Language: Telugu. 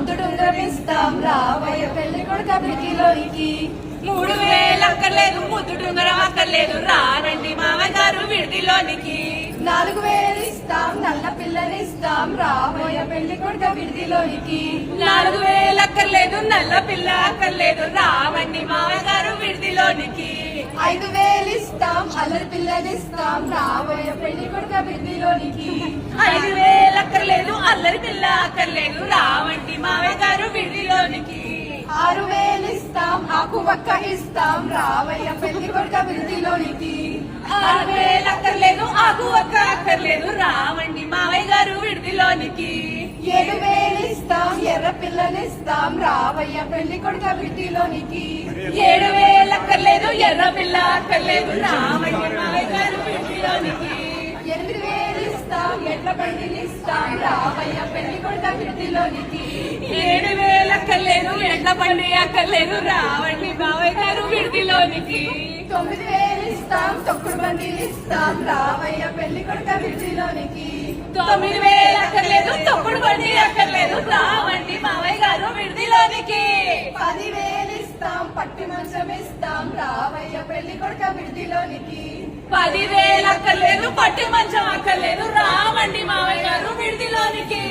ముద్దుడుంగరం ఇస్తాం రావయ్య పెళ్ళి కొడుక బిడ్డిలోనికి మూడు వేలు అక్కర్లేదు ముద్దుడుంగరం అక్కర్లేదు రానండి మామయ్య గారు విడిదిలోనికి. నాలుగు వేలు ఇస్తాం నల్ల పిల్లని ఇస్తాం రావయ్య పెళ్ళి కొడుక విడిదిలోనికి. నాలుగు వేలు అక్కర్లేదు నల్ల పిల్ల అక్కర్లేదు రావండి మామయ్య గారు విడిదిలోనికి. ఐదు వేలు ఇస్తాం అల్లరి పిల్లని ఇస్తాం రావయ్య పెళ్ళి కొడుక విడిదిలోనికి. ఐదు ఆరు వేలు ఇస్తాం. ఆకు ఒక్క ఇస్తాం రావయ్య పెళ్ళి కొడుక బిడ్డిలోనికి ఆరు వేలు అక్కర్లేదు. ఆకు ఒక్క అక్కర్లేదు రావండి మామయ్య గారు విడిదిలోనికి. ఏడు వేలు ఇస్తాం ఎర్ర పిల్లనిస్తాం. రావయ్య పెళ్ళి కొడుక బిడ్డిలోనికి ఏడు వేలు అక్కర్లేదు ఎర్ర పిల్ల అక్కర్లేదు. రావయ్య మావయ్య గారు విడిదిలోనికి. ఎనిమిది వేలు ఇస్తాం ఎడ్ల ఇస్తాం రావయ్య పెళ్ళి కొడుక బిడ్డిలోనికి ఏడు ఎండ పండి అక్కర్లేదు రావండి మామయ్య గారు విడిదిలోనికి. తొమ్మిది వేలు ఇస్తాం తొక్కుడు బండిని ఇస్తాం రావయ్య పెళ్ళి కొడుక బిడ్డిలోనికి తొమ్మిది వేలు అక్కర్లేదు తొక్కుడు బండి అక్కర్లేదు రావండి మామయ్య గారు విడిదిలోనికి. పది వేలు ఇస్తాం పట్టి మంచం ఇస్తాం రావయ్య పెళ్ళి కొడుక బిడ్డిలోనికి పది వేలు అక్కర్లేదు పట్టి మంచం అక్కర్లేదు రావండి మామయ్య గారు విడిదిలోనికి.